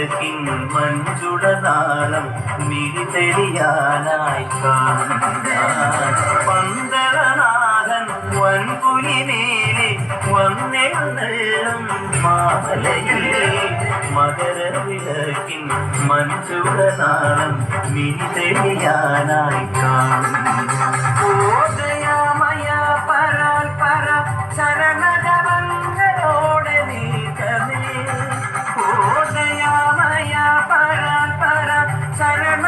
അഴകിൻ മഞ്ജുള നാളം മിഴിതെളിയാനായി പന്തളനാഥൻ വൻകുലി മേലെ വന്നെഴുന്നള്ളും മാമലയിലെ മകര വിളക്കിൻ മഞ്ജുള നാളം മിഴിതെളിയാനായി കാണും ഓദയമയ പരാൽ പര ശരണ i Sorry,